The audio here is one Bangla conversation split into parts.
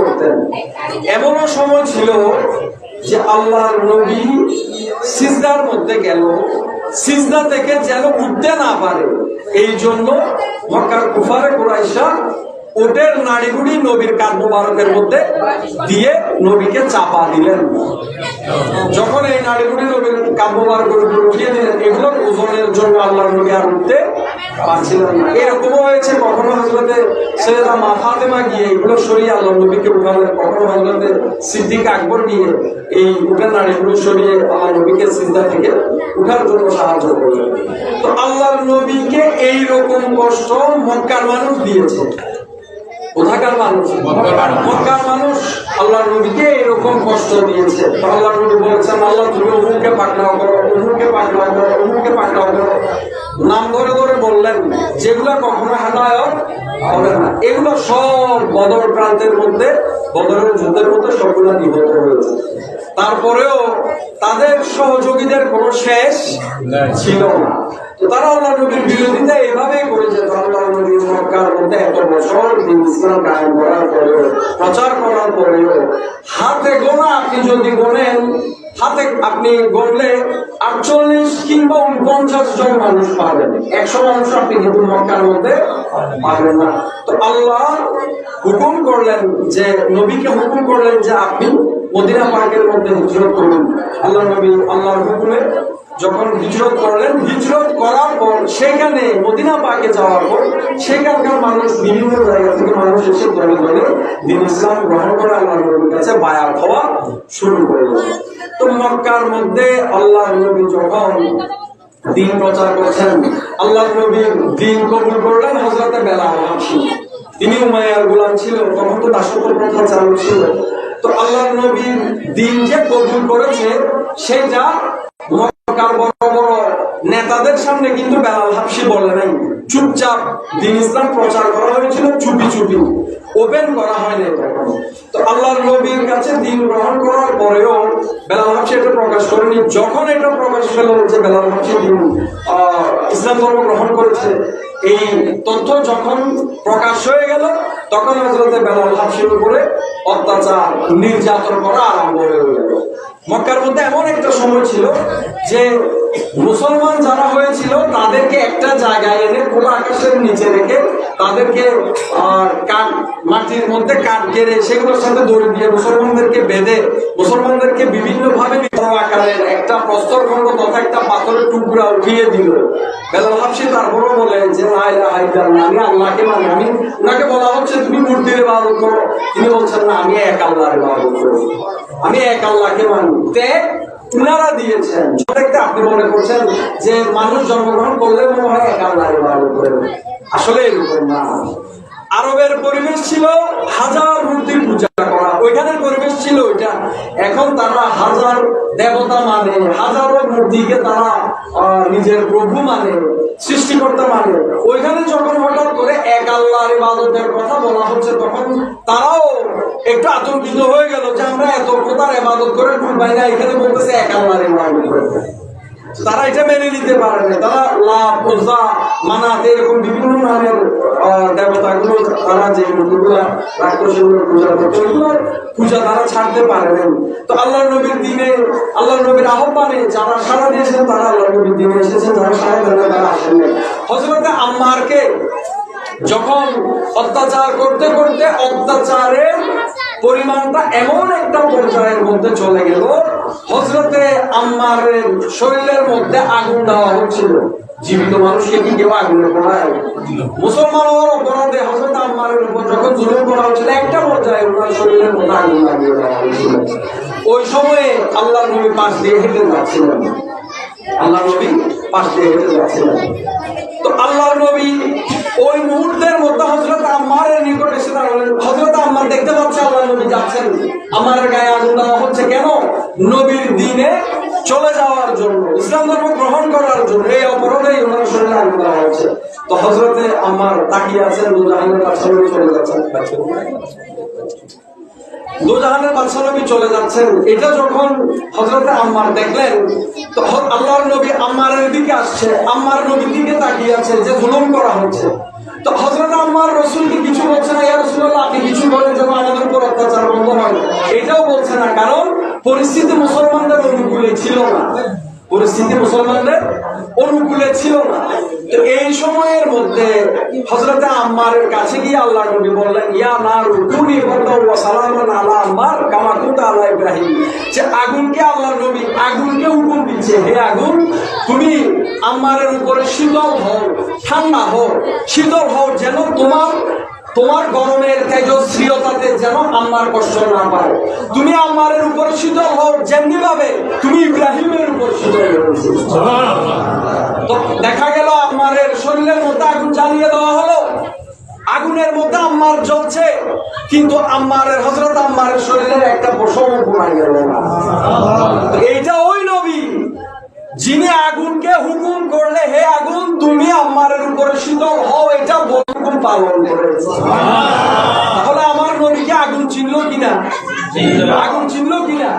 মধ্যে এমনও সময় ছিল যে আল্লাহর নবী সিজদার মধ্যে গেল। সিজদা থেকে যেন উঠতে না পারে এই জন্য মক্কার কুফারে কোরাইশা ওটের নাড়িগুড়ি নবীর কাঠ মোবারকের মধ্যে দিয়ে নবীকে চাপা দিলেন। যখন এই নাড়িগুড়ি নবীর কাঠ মোবারকের উঠিয়ে দিলেন, এগুলো ওজনের জন্য আল্লাহ নবী আর উঠতে পারছিলেন না। এরকমও হয়েছে কখনো হজরতে সৈয়দা মা ফাতেমা গিয়ে এগুলো সরিয়ে আল্লাহ নবীকে উঠালেন, কখনো হজরতে সিদ্দিক আকবর গিয়ে এই উঠের নাড়িগুলো সরিয়ে আল্লাহ নবীকে সিদ্ধা থেকে উঠার জন্য সাহায্য করলেন। তো আল্লাহর নবীকে এই রকম কষ্ট মক্কার মানুষ দিয়েছে। কোথাকার মানুষ? মক্কার মানুষ আল্লাহ নবীকে এরকম কষ্ট দিয়েছে। আল্লাহ নবী বলেছেন আল্লাহ তুমি অমুককে পাকড়াও করো অমুককে পাকড়াও করো অমুককে পাকড়াও করো। নাম ধরে ধরে বললেন যেগুলা কখনো হেদায়ত হবে না। এগুলো সব বদর প্রান্তের মধ্যে বদরের যুদ্ধের মধ্যে সবগুলো নিহত হয়েছে। তারপরেও তাদের সহযোগীদের কোনো শেষ ছিল না। তারা আল্লাহ নবীর বিরোধিতা করেছে আল্লাহ নবীর মক্কার মধ্যে এত বছর ইসলাম করার পরেও, প্রচার করার পরেও, হাতে গোনা আপনি যদি গোনেন, হাতে আপনি গড়লে আটচল্লিশ কিংবা উনপঞ্চাশ জন মানুষ পাবেন একশো মানুষ আপনি কিন্তু মক্কার মধ্যে পাবেন না। তো আল্লাহ হুকুম করলেন যে, নবীকে হুকুম করলেন যে আপনি মদিনা পার্কের মধ্যে হিজরত করুন। আল্লাহ নবী আল্লাহর হুকুমে যখন হিজরত করলেন, হিজরত করার পর সেখানে মদিনা পাকে যাওয়ার পর সেখানকার মানুষ বিভিন্ন জায়গা থেকে মানুষ এসে দলে দলে, দিন ইসলাম গ্রহণ করে আল্লাহ কাছে বায়াত হওয়া শুরু করল তো মক্কার মধ্যে আল্লাহ নবী যখন দিন প্রচার করছেন আল্লাহ নবী দিন কবুল করলেন হজরতে বেলা হাসি। তিনি উমাইয়ার গোলাম ছিল, তখন তো দাসত্ব প্রথা চালু ছিল। তো আল্লাহ নবীর দিন যে কবুল করেছে সেটা মক্কার বড় বড় নেতাদের সামনে কিন্তু বেলাল হাফসি বলে নাই চুপচাপ দিন ইসলাম প্রচার করা হয়েছিল, চুপি চুপি। ওপেন করা হয়নি তো আল্লাহর নবীর কাছে দিন গ্রহণ করার পরেও বেলাল হাফসি এটা প্রকাশ করেনি। যখন এটা প্রকাশ পেল যে বেলাল হাফসি দিন ইসলাম ধর্ম গ্রহণ করেছে, এই তথ্য যখন প্রকাশ হয়ে গেল, তখন হজরতে বেলাল হাফসির উপরে অত্যাচার, নির্যাতন করা আরম্ভ হয়ে গেল। মক্কার মধ্যে এমন একটা সময় ছিল যে মুসলমান তাদেরকে একটা জায়গায় এনে খোলা আকাশের নিচে রেখে তাদেরকে কাঠ মাটির মধ্যে কাঠ গেড়ে সেগুলোর সাথে দড়ি দিয়ে মুসলমানদেরকে বেঁধে, মুসলমানদেরকে বিভিন্ন ভাবে আকারের একটা প্রস্তরখণ্ড তথা একটা পাথরের টুকরা উঠিয়ে দিল। বেলাল হাফসি তারপরও বলে যে আমি আল্লাহকে মানি, আমি ওনাকে বলা হচ্ছে, তুমি মূর্তির ইবাদত করো। তিনি বলছেন, না, আমি এক আল্লাহর ইবাদত করো। আমি এক আল্লাহকে মানি। উনারা দিয়েছেন। দেখতে আপনি মনে করছেন যে মানুষ জন্মগ্রহণ করলে মনে হয় এক আল্লাহ আসলে এরকম না। আরবের পরিবেশ ছিল হাজার মূর্তি পূজা করা ওইখানের পরিবেশ ছিল ওইটা এখন তারা হাজার দেবতা মানে হাজারো মূর্তিকে তারা নিজের প্রভু মানে সৃষ্টিকর্তা মানে। ওইখানে যখন হঠাৎ করে এক আল্লাহর ইবাদতের কথা বলা হচ্ছে, তখন তারাও একটু আতঙ্কিত হয়ে গেল যে আমরা এত প্রকার ইবাদত করে ঢুকবাই না। এখানে বলতেছে, এক আল্লাহর ইবাদত করে তারা এটা মেনে নিতে পারে না। তারা লাভ ওজা মানাত এরকম বিভিন্ন নামের দেবতাগুলো তারা যে রাখতো পূজা করতো পূজা তারা ছাড়তে পারে না তো আল্লাহ নবীর দিনে আল্লাহ নবীর আহ্বানে যারা সারা দিয়েছেন তারা আল্লাহ নবীর দিনে এসেছেন যারা সারা দেন তারা আসেন হজরতে আম্মারকে যখন অত্যাচার করতে করতে অত্যাচারের পরিমাণটা এমন একটা পর্যায়ের মধ্যে চলে গেল হজরতে আম্মারের শরীরের মধ্যে আগুন দেওয়া হচ্ছিল জীবিত মানুষকে কি কেউ আগুনে পড়ায় মুসলমান হওয়ার অপরাধে হজরত আম্মারের উপর যখন জুলুম করা হচ্ছিল একটা পর্যায়ে ওনার শরীরের মধ্যে আগুন লাগিয়ে দেওয়া হয়েছিল। ওই সময়ে আল্লাহ নবী পাশ দিয়ে হেঁটে যাচ্ছিলেন। আল্লাহ নবী পাশ দিয়ে হেঁটে যাচ্ছিলেন। তো আল্লাহ নবী ওই মুহূর্তের মধ্যে হজরত আম্মারের নিকট এসে দাঁড়ালেন। হজরত আম্মার দেখতে পাচ্ছে আল্লাহ নবী যাচ্ছেন। আমার গায়ে আগুন দেওয়া হচ্ছে কেন? নবীর দিনে চলে যাওয়ার জন্য, ইসলাম ধর্ম গ্রহণ করার জন্য এই অপরাধেই ওনার শরীরে আগুন দেওয়া হচ্ছে তো হজরতে আমার তাকিয়ে আছেন কাছে চলে যাচ্ছেন। দোজাহানের বাদশাহ নবী চলে যাচ্ছেন। এটা যখন হজরতে আম্মার দেখলেন তো হ- আল্লাহর নবী আম্মারের দিকে আসছে, আম্মার নবীর দিকে তাকিয়ে আছে, যে জুলুম করা হচ্ছে। তো হজরত আম্মার রসুলকে কিছু বলছে না? আপনি কিছু বলেন যেন আমাদের উপর অত্যাচার বন্ধ হয়। এটাও বলছে না, কারণ পরিস্থিতি মুসলমানদের অনুকূলে ছিল না। পরিস্থিতি মুসলমানদের অনুকূলে ছিল না। তো এই সময়ের মধ্যে হজরতে আম্মারের কাছে গিয়ে আল্লাহ নবী বললেন, ইয়া না রুকুনি ওয়া সালামান আলা আম্মার কামা আলা ইব্রাহিম। যে আগুনকে আল্লাহ নবী আগুনকে হুকুম দিচ্ছে, হে আগুন, তুমি আম্মারের উপরে শীতল হও, ঠান্ডা হও, শীতল হও যেন তোমার তোমার গরমের তেজস্ক্রিয়তাতে যেন আম্মার কষ্ট না পায় তুমি আম্মারের উপর শীতল হও যেমনি ভাবে তুমি ইব্রাহিমের উপর শীতল তো দেখা গেল আম্মারের শরীরের মধ্যে আগুন জ্বালিয়ে দেওয়া হলো। আগুনের মধ্যে আম্মার জ্বলছে, কিন্তু আম্মারের হজরত আম্মারের শরীরের একটা পশম ঘুমাই গেল না। এইটা ওই নবী যিনি আগুনকে হুকুম করলে, হে আগুন, তুমি আম্মারের উপরে শীতল পালন করেছে। তাহলে আমার নবীকে আগুন চিনলো কিনা? আগুন চিনলো কিনা?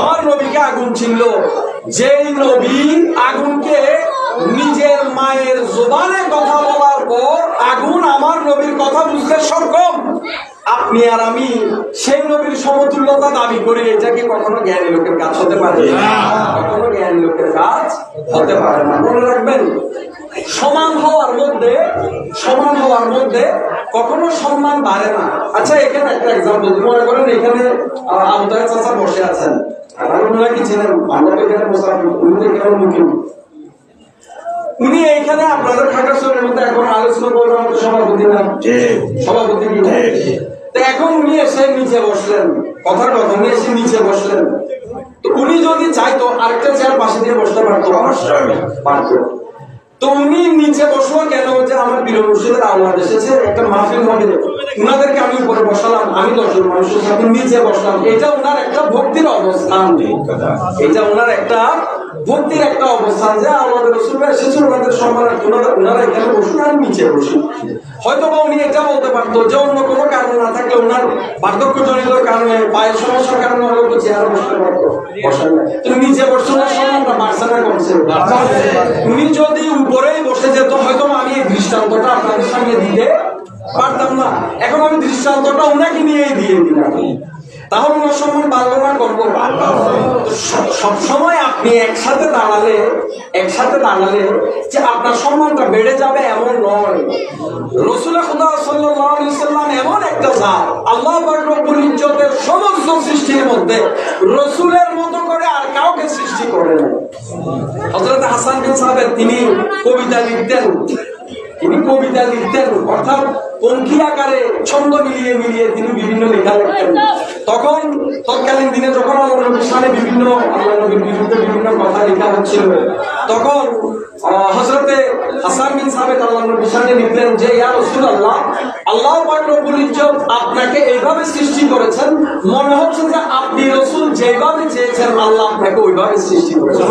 আমার নবীকে আগুন চিনলো যেই নবী আগুনকে নিজের মায়ের জোবানে কথা বলার পর আগুন আমার নবীর কথা বুঝতে সক্ষম। আপনি আর আমি সেই নবীর সমতুল্যতা দাবি করি এটাকে কখনো জ্ঞানী লোকের কাজ হতে পারে? কখনো জ্ঞানী লোকের কাজ হতে পারে না। মনে রাখবেন সমান হওয়ার মধ্যে সমান হওয়ার মধ্যে কখনো সম্মান বাড়ে না। আচ্ছা এখানে একটা এক্সাম্পল মনে করেন এখানে আবদার চাচা বসে আছেন। আর ওনারা কি ছিলেন? আমরা এখানে বসে উনি এখানে মুখিম উনি এইখানে আপনাদের খাগড়াছড়ির মধ্যে এখন আলোচনা করবেন সভাপতি না? সভাপতি কি? এখন উনি এসে নিচে বসলেন। কথার কথা উনি এসে নিচে বসলেন। তো উনি যদি চাইতো আরেকটা চেয়ার পাশে দিয়ে বসতে পারতো। পারতো। তো উনি নিচে বসল কেন যে আমার বীর মুর্শিদের আওলাদ এসেছে একটা মাহফিল হবে। উনাদেরকে আমি উপরে বসালাম আমি দশজন মানুষের সাথে নিচে বসলাম। এটা ওনার একটা ভক্তির অবস্থান। এটা ওনার একটা ভক্তির একটা অবস্থান যে আমাদের রসুল এসেছে ওনাদের সম্মানার্থে ওনারা ওনারা এখানে বসুন আমি নিচে বসি। হয়তো বা উনি এটা বলতে পারতো যে অন্য কোনো কারণ না থাকলে ওনার বার্ধক্যজনিত কারণে, পায়ের সমস্যার কারণে হয়তো চেয়ারে বসতে পারতো। তুমি নিচে বসছো না বাড়ছে না কমছে উনি যদি উপরেই বসে যেত হয়তো আমি এই দৃষ্টান্তটা আপনাদের সামনে দিতে পারতাম না। এখন আমি দৃষ্টান্তটা ওনাকে নিয়েই দিয়ে দিলাম। তাহলে ওনার সম্মান বাড়লো না করব সব সময় আপনি একসাথে দাঁড়ালে একসাথে দাঁড়ালে যে আপনার সম্মানটা বেড়ে যাবে এমন নয়। রসুল খুদা সাল্লাম এমন একটা জাত আল্লাহ রব্বুল ইজ্জতের সমস্ত সৃষ্টির মধ্যে রসুলের মতো করে আর কাউকে সৃষ্টি করে না হযরত হাসান বিন সাহেব তিনি কবিতা লিখতেন। তিনি কবিতা লিখতেন অর্থাৎ পঙ্খী আকারে ছন্দ মিলিয়ে মিলিয়ে তিনি বিভিন্ন লেখা লিখতেন। তখন তৎকালীন দিনে যখন আল্লাহ বিভিন্ন আল্লাহ বিরুদ্ধে বিভিন্ন কথা লেখা হচ্ছিল তখন আহ, হযরতে হাসান বিন সাবেত আল্লাহ লিখলেন যে ইয়া রাসূলুল্লাহ আল্লাহ পাক রব্বুল ইজ্জত আপনাকে এইভাবে সৃষ্টি করেছেন মনে হচ্ছে যে আপনি রসুল যেভাবে চেয়েছেন আল্লাহ আপনাকে ওইভাবে সৃষ্টি করেছেন।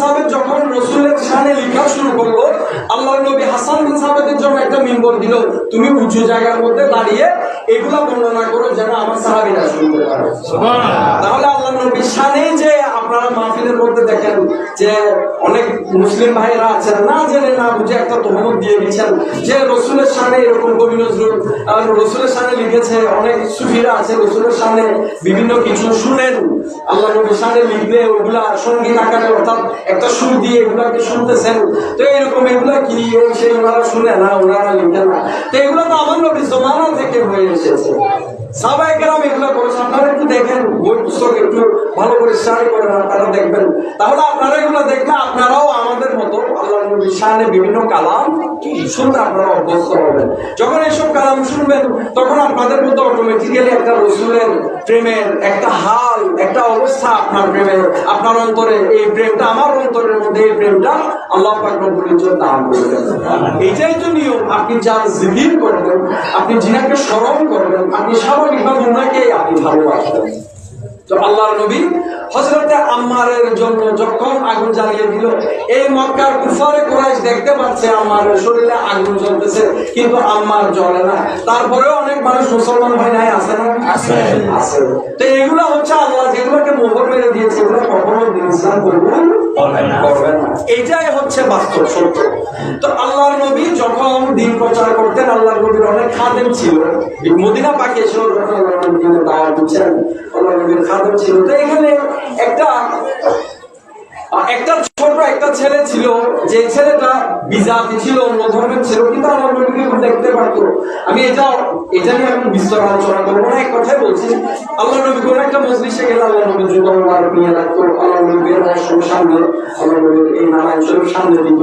সাহেব যখন রসুলের সামনে লেখা শুরু করল আল্লাহ নবী হাসান বিন সাহেবের জন্য একটা মিম্বর দিল তুমি উঁচু জায়গার মধ্যে দাঁড়িয়ে এগুলা বর্ণনা করো যেন আমার সাহাবিরা শুনতে পারে। তাহলে আল্লাহ নবী শানে যে আপনারা মাহফিলের মধ্যে দেখেন যে অনেক মুসলিম ভাইরা আছেন না জেনে না বুঝে একটা তহমত দিয়ে দিচ্ছেন যে রসুলের সামনে এরকম কবি নজরুল রসুলের সামনে লিখেছে অনেক সুফিরা আছে রসুলের সামনে বিভিন্ন কিছু শুনেন। আল্লাহ নবীর সামনে লিখলে ওগুলা সংগীত আকারে অর্থাৎ একটা সুর দিয়ে এগুলাকে শুনতেছেন, তো এইরকম এগুলা কি সেই ওনারা শুনে না, ওনারা লিখে না। তো এগুলো তো আমার নবী জমানা থেকে হয়ে এসেছে। এগুলো আপনারা একটু দেখেন, বই পুস্তক একটু ভালো করে স্টাডি করেন আপনারা দেখবেন। তাহলে আপনারা এগুলো দেখলে আপনারাও আমাদের মতো আল্লাহ বিভিন্ন কালাম আপনারা অভ্যস্ত হবেন। যখন কালাম শুনবেন, তখন আপনাদের অটোমেটিক্যালি একটা রসুলের প্রেমের একটা হাল, একটা অবস্থা আপনার প্রেমের আপনার অন্তরে এই প্রেমটা, আমার অন্তরের মধ্যে এই প্রেমটা আল্লাহ পাক রব্বুল ইজ্জত দান করবেন। এইটাই তো নিয়ম। আপনি যার জিকির করবেন, আপনি যিনাকে স্মরণ করবেন, আপনি স্বাভাবিকভাবে ওনাকে আপনি ভালোবাসবেন তো আল্লাহর নবী হযরতে আম্মারের জন্য যখন আগুন জ্বালিয়ে দিল এই মক্কার কুফারে কুরাইশ দেখতে পাচ্ছে আম্মারের শরীরে আগুন জ্বলতেছে কিন্তু আম্মার জ্বলে না। তারপরেও অনেক মানুষ মুসলমান হয় নাই আছে না? তো এগুলো হচ্ছে আল্লাহ যেগুলোকে মোহর মেরে দিয়েছে এগুলো কখনো করবে এটাই হচ্ছে বাস্তব সত্য। তো আল্লাহর নবী যখন দিন প্রচার করতেন আল্লাহর নবীর অনেক খাদেম ছিল। মদিনা পাকে ছিল আল্লাহ নবীর খাদেম ছিল। তো এখানে একটা একটা ছোট একটা ছেলে ছিল, যে ছেলেটা বিজাতি ছিল, অন্য ধর্মের ছিল কিন্তু আমার নবীকে দেখতে পারতো। আমি এটা এটা নিয়ে আমি বিস্তর আলোচনা করব না, এক কথাই বলছি, আল্লাহ নবী কোন একটা মজলিসে গেলে আল্লাহ নবী যুগ নিয়ে রাখতো, আল্লাহ নবীর বের সামনে, আল্লাহ নবীর এই নারায়ণ সামনে দিত।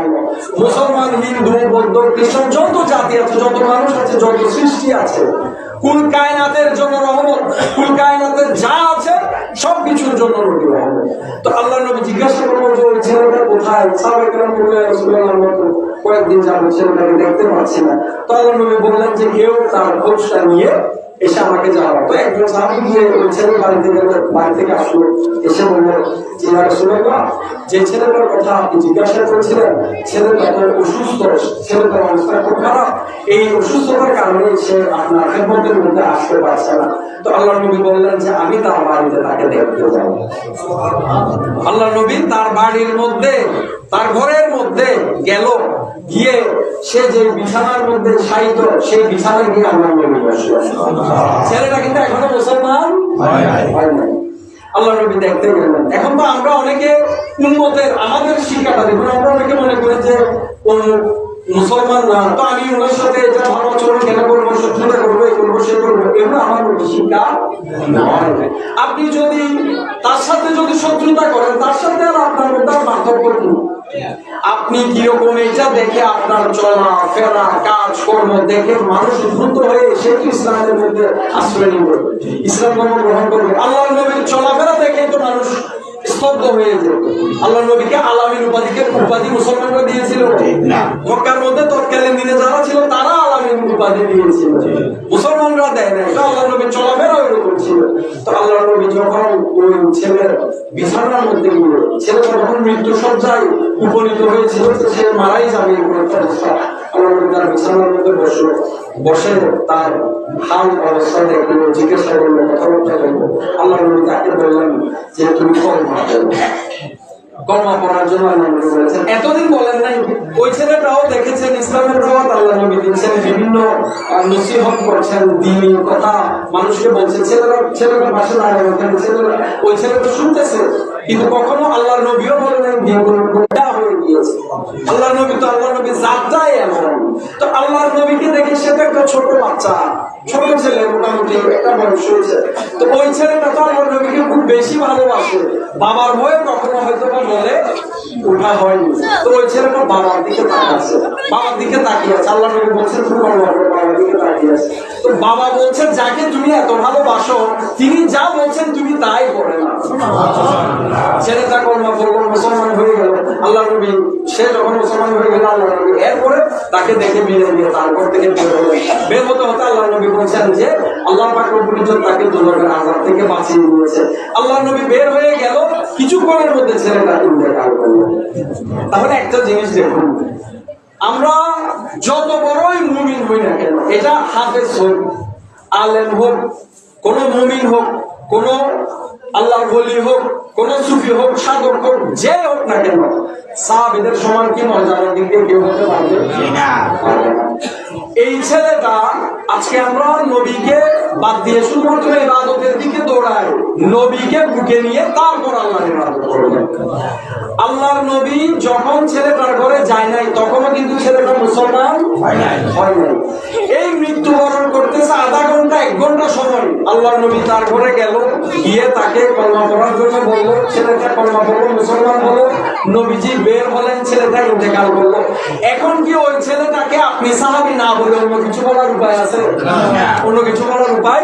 মুসলমান, হিন্দু, বৌদ্ধ, খ্রিস্টান, যত জাতি আছে, যত মানুষ আছে, যত সৃষ্টি আছে, কুল কায়নাতের জন্য রহমত, কুল কায়নাতের যা আছে সব কিছুর জন্য নবী রহমত তো আল্লাহ নবী জিজ্ঞাসা করব যে ওই ছেলেটা কোথায়? রাসূলুল্লাহর মতো কয়েকদিন যাব ছেলেটাকে দেখতে পাচ্ছি না। তো আল্লাহ নবী বললেন যে, কেউ তার খোঁজটা নিয়ে এসে আমাকে যাওয়া তো একজন সাহাবি গিয়ে ওই ছেলের বাড়িতে গেল বাড়ি থেকে আসলো, এসে বলল যে রাসূলুল্লাহ যে ছেলেটার কথা আপনি জিজ্ঞাসা করেছিলেন ছেলেটা তো অসুস্থ ছেলেটার অবস্থা খুব খারাপ। এই অসুস্থতার কারণে সে আপনার খেদমতের মধ্যে আসতে পারছে না। তো আল্লাহ নবী বললেন যে, আমি তার বাড়িতে তাকে দেখতে যাব। আল্লাহ নবী তার বাড়ির মধ্যে তার ঘরের মধ্যে গেল গিয়ে সে যে বিছানার মধ্যে শায়িত সেই বিছানায় গিয়ে আল্লাহ নবী ছেলেটা কিন্তু এখনও মুসলমান হয় নাই। আল্লাহ নবী দেখতে গেলেন। এখন তো আমরা অনেকে উন্মতের আমাদের শিক্ষাটা দেখুন আমরা অনেকে মনে করি যে কোন মুসলমান না। তো আমি ওনার সাথে এটা ভালো আচরণ কেন করব শত্রুতা করব এই করব সে করব এগুলো আমার শিক্ষা আপনি যদি তার সাথে যদি শত্রুতা করেন তার সাথে আর আপনার মধ্যে পার্থক্য আপনি কীরকম এটা দেখে আপনার চলা, ফেরা, কাজ, কর্ম দেখে মানুষ উদ্ভূত হয়ে সে ইসলামের মধ্যে আশ্রয় নিয়ে ইসলাম গ্রহণ করবে। আল্লাহ নবীর চলাফেরা দেখে তো মানুষ স্তব্ধ হয়ে যেত আল্লাহ নবীকে আলামিন উপাধিকে উপাধি মুসলমানরা দিয়েছিল। মক্কার মধ্যে তৎকালীন দিনে যারা ছিল তারা আলামিন উপাধি দিয়েছিল। মুসলমানরা দেয় না এটা আল্লাহ নবীর চলাফেরা ওইরকম ছিল। তো আল্লাহ নবী যখন ওই ছেলের বিছানার মধ্যে গিয়ে ছেলেটা যখন মৃত্যু সজ্জায় উপনীত হয়েছিল সে মারাই যাবে এতদিন বলেন নাই, ওই ছেলেটাও দেখেছেন, ইসলামের দাওয়াত আল্লাহ নবী দিচ্ছেন, বিভিন্ন নসিহত করছেন দিন কথা মানুষকে বলছেন ছেলেরা ছেলেরা পাশে দাঁড়ায় ছেলেরা। ওই ছেলেটা শুনতেছে, কিন্তু কখনো আল্লাহ নবীও বলেন দিন গোটা হয়ে গিয়েছে। আল্লাহ তো আল্লাহ নবীকে দেখে সে তো একটা ছোট বাচ্চা। ছোট ছেলে মোটামুটি, একটা বয়স হয়েছে। তো ওই ছেলেটা তো আল্লাহ নবীকে খুব বেশি ভালোবাসে। বাবার ভয়ে কখনো হয়তো বা বলে ওঠা হয়নি। তো ওই ছেলেটা বাবার দিকে তাকাচ্ছে বাবার দিকে তাকিয়ে আছে। আল্লাহ নবী বলছেন তুমি বাবার দিকে তাকিয়ে আছে। তো বাবা বলছেন, যাকে তুমি এত ভালোবাসো, তিনি যা বলছেন তুমি তাই করে না ছেলেটা কর্মা করব মুসলমান হয়ে গেল। আল্লাহ নবী সে যখন মুসলমান হয়ে গেল, আল্লাহ নবী এরপরে তাকে দেখে মিলে দিয়ে তারপর থেকে বের হলেন বের হতে হতে আল্লাহ নবী বলছেন যে, আল্লাহ পাক রব্বুল ইজ্জত তাকে দুজনের আজাদ থেকে বাঁচিয়ে নিয়েছে আল্লাহ নবী বের হয়ে গেল, কিছুক্ষণের মধ্যে ছেলেটা ইন্তেকাল করল তাহলে একটা জিনিস দেখুন, আমরা যত বড়ই মুমিন হই না কেন, এটা হাফেজ হোক আলেম হোক, কোন মুমিন হোক কোন আল্লাহ বলি হোক কোন সুফি হোক সাধক হোক যে হোক না কেন সাহাবিদের সমান কি মর্যাদার দিক দিয়ে কেউ হতে পারবে না। এই ছেলেটা আজকে আমরা নবীকে বাদ দিয়ে শুধুমাত্র ইবাদতের দিকে দৌড়াই নবীকে বুকে নিয়ে তারপর আল্লাহর করবে। আল্লাহর নবী যখন ছেলেটার ঘরে যায় নাই, তখনও কিন্তু ছেলেটা মুসলমান হয় নাই। এই মৃত্যুবরণ করতেছে আধা ঘণ্টা, এক ঘণ্টা সময়। আল্লাহ নবী তার ঘরে গেল, গিয়ে তাকে কলমা পড়ার জন্য বলল, ছেলেটা কলমা পড়ল, মুসলমান হলো। নবীজি বের হলেন, ছেলেটা ইন্তেকাল করল। এখন কি ওই ছেলেটাকে আপনি সাহাবি না বলে অন্য কিছু বলার উপায় আছে? অন্য কিছু বলার উপায়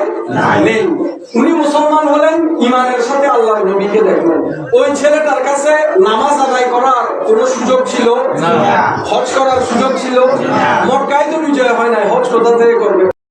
নেই। উনি মুসলমান হলেন ইমানের সাথে আল্লাহ নবীকে দেখলেন। ওই ছেলেটার কাছে নামাজ আদায় করার কোনো সুযোগ ছিল? হজ করার সুযোগ ছিল? মক্কায় তো বিজয় হয় নাই হজ কোথা থেকে করবে?